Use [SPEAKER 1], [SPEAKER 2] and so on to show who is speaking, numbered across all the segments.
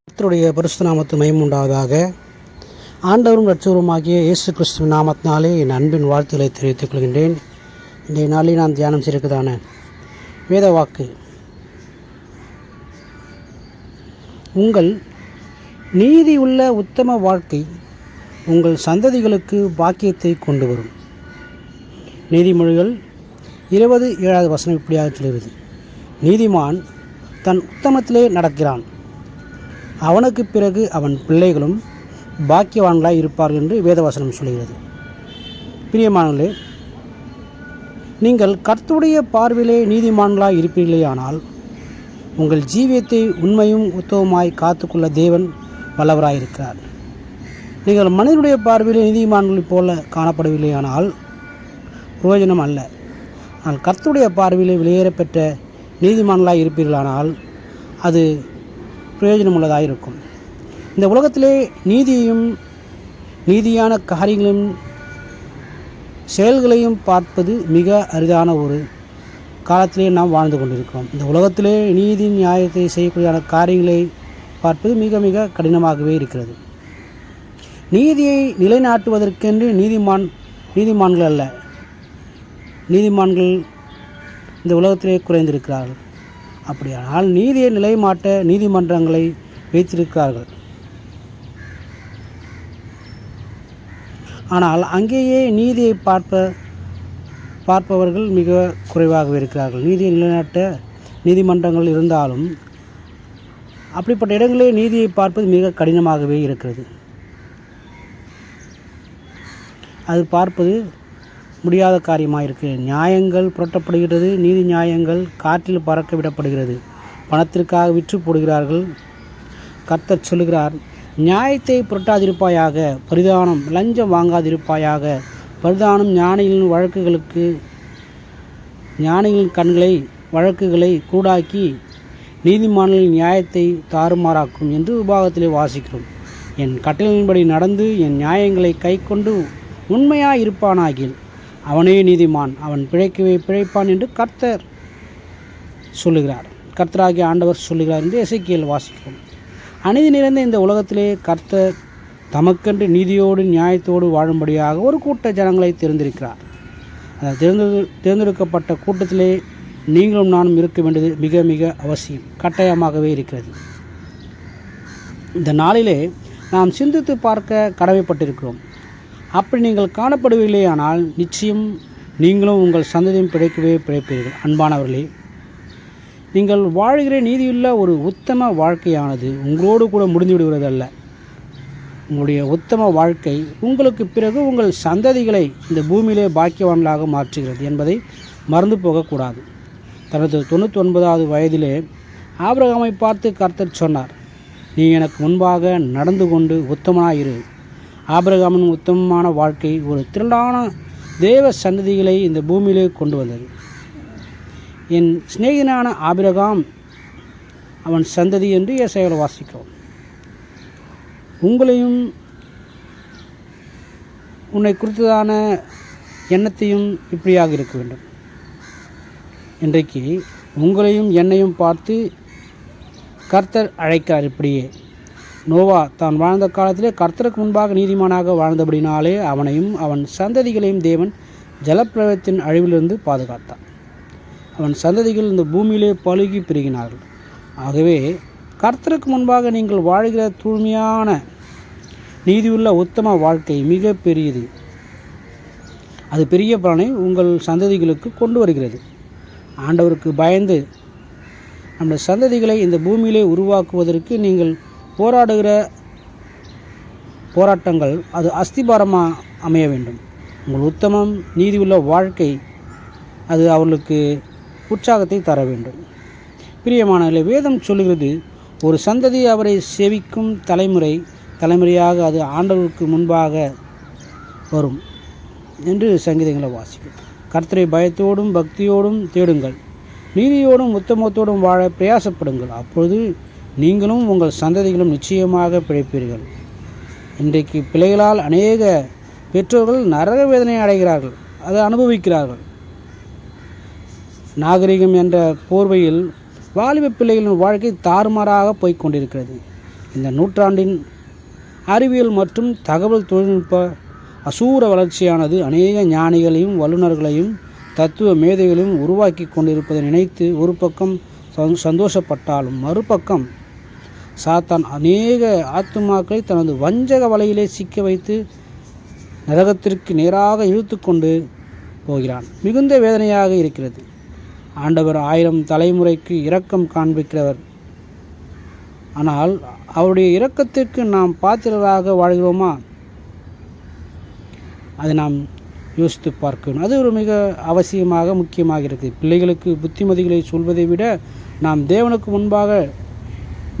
[SPEAKER 1] கர்த்தருடைய பரிசு நாமத்து மயமுண்டாவதாக ஆண்டவரும் ரட்சகருமாகிய இயேசு கிறிஸ்துவ நாமத்தினாலே என் அன்பின் வாழ்த்துக்களை தெரிவித்துக் கொள்கின்றேன். இன்றைய நாளில் நான் தியானம் செய்திருக்கதான வேத வாக்கு உங்கள் நீதி உள்ள உத்தம வாழ்க்கை உங்கள் சந்ததிகளுக்கு பாக்கியத்தை கொண்டு வரும். நீதிமொழிகள் இருபது ஏழாவது வசனம் இப்படியாக சொல்கிறது. நீதிமான் தன் உத்தமத்திலே நடக்கிறான். அவனுக்கு பிறகு அவன் பிள்ளைகளும் பாக்கியவான்களாக இருப்பார் என்று வேதவசனம் சொல்கிறது. பிரியமானங்களே நீங்கள் கர்த்துடைய பார்வையிலே நீதிமான்களாய் இருப்பீர்களேயானால் உங்கள் ஜீவியத்தை உண்மையும் உத்தவமாய் காத்துக்கொள்ள தேவன் வல்லவராயிருக்கிறார். நீங்கள் மனிதனுடைய பார்வையில் நீதிமான்களைப் போல காணப்படவில்லையானால் பிரயோஜனம் அல்ல. ஆனால் கர்த்துடைய பார்வையில் வெளியேறப்பெற்ற நீதிமான்களாக இருப்பீர்களானால் அது பிரயோஜனமுள்ளதாக இருக்கும். இந்த உலகத்திலே நீதியையும் நீதியான காரியங்களும் செயல்களையும் பார்ப்பது மிக அரிதான ஒரு காலத்திலே நாம் வாழ்ந்து கொண்டிருக்கிறோம். இந்த உலகத்திலே நீதி நியாயத்தை செய்யக்கூடிய காரியங்களை பார்ப்பது மிக மிக கடினமாகவே இருக்கிறது. நீதியை நிலைநாட்டுவதற்கென்று நீதிமான் நீதிமான்கள் அல்ல. நீதிமான்கள் இந்த உலகத்திலே குறைந்திருக்கிறார்கள். அப்படியானால் நீதியை நிலைமாட்ட நீதிமன்றங்களை வைத்திருக்கிறார்கள். ஆனால் அங்கேயே நீதியை பார்ப்ப பார்ப்பவர்கள் மிக குறைவாக இருக்கிறார்கள். நீதியை நிலைநாட்ட நீதிமன்றங்கள் இருந்தாலும் அப்படிப்பட்ட இடங்களே நீதியை பார்ப்பது மிக கடினமாகவே இருக்கிறது. அது பார்ப்பது முடியாத காரியமாக இருக்குது நியாயங்கள் புரட்டப்படுகிறது நீதி நியாயங்கள் காற்றில் பறக்க விடப்படுகிறது. பணத்திற்காக விற்று போடுகிறார்கள். கர்த்தர் சொல்லுகிறார் நியாயத்தை புரட்டாதிருப்பாயாக பரிதானம் லஞ்சம் வாங்காதிருப்பாயாக. பரிதானம் ஞானிகளின் வழக்குகளுக்கு ஞானிகளின் கண்களை வழக்குகளை கூடாக்கி நீதிமான்களின் நியாயத்தை தாறுமாறாக்கும் என்று விபாகத்திலே வாசிக்கிறோம். என் கட்டளையின்படி நடந்து என் நியாயங்களை கைக்கொண்டு உண்மையாக இருப்பானாகில் அவனே நீதிமான் அவன் பிழைக்கவே பிழைப்பான் என்று கர்த்தர் சொல்லுகிறார். கர்த்தராகிய ஆண்டவர் சொல்லுகிறார் என்று இசைக்கியல் வாசிக்கிறோம் அநீதி நிறைந்த இந்த உலகத்திலே கர்த்தர் தமக்கென்று நீதியோடு நியாயத்தோடு வாழும்படியாக ஒரு கூட்ட ஜனங்களை தேர்ந்திருக்கிறார் அந்த தேர்ந்தெடு தேர்ந்தெடுக்கப்பட்ட கூட்டத்திலே நீங்களும் நானும் இருக்க வேண்டியது மிக மிக அவசியம். கட்டாயமாகவே இருக்கிறது. இந்த நாளிலே நாம் சிந்தித்து பார்க்க கடமைப்பட்டிருக்கிறோம். அப்படி நீங்கள் காணப்படுவீர்களேயானால் நிச்சயம் நீங்களும் உங்கள் சந்ததியும் பிழைக்கவே பிழைப்பீர்கள் அன்பானவர்களே நீங்கள் வாழ்கிற நீதியுள்ள ஒரு உத்தம வாழ்க்கையானது உங்களோடு கூட முடிந்து விடுவதல்ல உங்களுடைய உத்தம வாழ்க்கை உங்களுக்கு பிறகு உங்கள் சந்ததிகளை இந்த பூமியிலே பாக்கியவான்களாக மாற்றுகிறது என்பதை மறந்து போகக்கூடாது. தனது தொண்ணூற்றி ஒன்பதாவது வயதிலே ஆபிரகாமை பார்த்து கர்த்தர் சொன்னார் நீ எனக்கு முன்பாக நடந்து கொண்டு உத்தமனாயிரு. ஆபிரகாமின் உத்தமமான வாழ்க்கை ஒரு திரளான தேவ சந்ததிகளை இந்த பூமியிலே கொண்டு வந்தது. என் சிநேகிதனான ஆபிரகாம் அவன் சந்ததி என்று இசையில் வாசிக்கிறோம். உங்களையும் உன்னை குறித்ததான எண்ணத்தையும் இப்படியாக இருக்க வேண்டும். இன்றைக்கு உங்களையும் என்னையும் பார்த்து கர்த்தர் அழைக்கிறார் இப்படியே. நோவா தான் வாழ்ந்த காலத்திலே கர்த்தருக்கு முன்பாக நீதிமானாக வாழ்ந்தபடினாலே அவனையும் அவன் சந்ததிகளையும் தேவன் ஜலப்பிரவத்தின் அழிவிலிருந்து பாதுகாத்தான். அவன் சந்ததிகள் இந்த பூமியிலே பழுகி பெருகினார்கள். ஆகவே கர்த்தருக்கு முன்பாக நீங்கள் வாழ்கிற தூய்மையான நீதியுள்ள உத்தம வாழ்க்கை மிக பெரியது. அது பெரிய பலனை உங்கள் சந்ததிகளுக்கு கொண்டு வருகிறது. ஆண்டவருக்கு பயந்து நம்முடைய சந்ததிகளை இந்த பூமியிலே உருவாக்குவதற்கு நீங்கள் போராடுகிற போராட்டங்கள் அது அஸ்திபாரமாக அமைய வேண்டும். உங்கள் உத்தமம் நீதியுள்ள வாழ்க்கை அது அவர்களுக்கு உற்சாகத்தை தர வேண்டும். பிரியமானவர்களே வேதம் சொல்லுகிறது ஒரு சந்ததி அவரை செவிக்கும் தலைமுறை தலைமுறையாக அது ஆண்டவருக்கு முன்பாக வரும் என்று சங்கீதங்களை வாசிக்கும். கர்த்தரை பயத்தோடும் பக்தியோடும் தேடுங்கள். நீதியோடும் உத்தமத்தோடும் வாழ பிரயாசப்படுங்கள். அப்பொழுது நீங்களும் உங்கள் சந்ததிகளும் நிச்சயமாக பிழைப்பீர்கள். இன்றைக்கு பிள்ளைகளால் அநேக பெற்றோர்கள் நரக வேதனை அடைகிறார்கள். அதை அனுபவிக்கிறார்கள். நாகரிகம் என்ற போர்வையில் வாலிப பிள்ளைகளின் வாழ்க்கை தாறுமாறாக போய்கொண்டிருக்கிறது இந்த நூற்றாண்டின் அறிவியல் மற்றும் தகவல் தொழில்நுட்ப அசூர வளர்ச்சியானது அநேக ஞானிகளையும் வல்லுநர்களையும் தத்துவ மேதைகளையும் உருவாக்கி கொண்டிருப்பதை நினைத்து ஒரு பக்கம் சந்- சந்தோஷப்பட்டாலும் மறுபக்கம் சாத்தான் அநேக ஆத்துமாக்களை தனது வஞ்சக வலையிலே சிக்க வைத்து நரகத்திற்கு நேராக இழுத்து கொண்டு போகிறான். மிகுந்த வேதனையாக இருக்கிறது. ஆண்டவர் ஆயிரம் தலைமுறைக்கு இரக்கம் காண்பிக்கிறவர். ஆனால் அவருடைய இரக்கத்திற்கு நாம் பாத்திரராக வாழ்கிறோமா? அதை நாம் யோசித்து பார்க்கணும். அது ஒரு மிக அவசியமாக முக்கியமாக இருக்குது. பிள்ளைகளுக்கு புத்திமதிகளை சொல்வதை விட நாம் தேவனுக்கு முன்பாக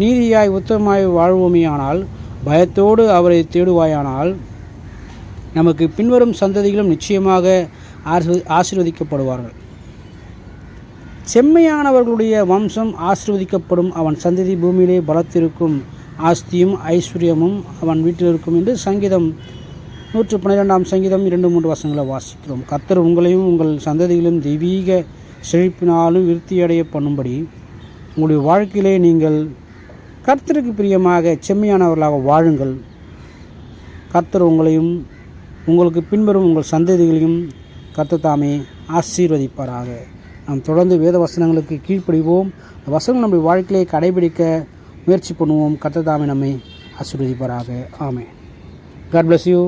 [SPEAKER 1] நீதியாய் உத்தமமாய் வாழ்வோமேயானால் பயத்தோடு அவரை தேடுவாயானால் நமக்கு பின்வரும் சந்ததிகளும் நிச்சயமாக ஆசீர்வதிக்கப்படுவார்கள். செம்மையானவர்களுடைய வம்சம் ஆசீர்வதிக்கப்படும் அவன் சந்ததி பூமியிலே பலத்திருக்கும் ஆஸ்தியும் ஐஸ்வர்யமும் அவன் வீட்டில் இருக்கும் என்று சங்கீதம் நூற்று பன்னிரெண்டாம் சங்கீதம் இரண்டு மூன்று வசங்களை வாசிக்கிறோம். கர்த்தர் உங்களையும் உங்கள் சந்ததிகளையும் தெய்வீக செழிப்பினாலும் விருத்தியடைய பண்ணும்படி உங்களுடைய வாழ்க்கையிலே நீங்கள் கர்த்தருக்கு பிரியமாக செம்மையானவர்களாக வாழுங்கள். கர்த்தர் உங்களையும் உங்களுக்கு பின்வரும் உங்கள் சந்ததிகளையும் கர்த்தர் தாமே ஆசீர்வதிப்பாராக. நாம் தொடர்ந்து வேத வசனங்களுக்கு கீழ்ப்படிவோம். அந்த வசனம் நம்முடைய வாழ்க்கையை கடைபிடிக்க முயற்சி பண்ணுவோம். கர்த்தர் தாமே நம்மை ஆசீர்வதிப்பாராக. ஆமே காட் பிளஸ் யூ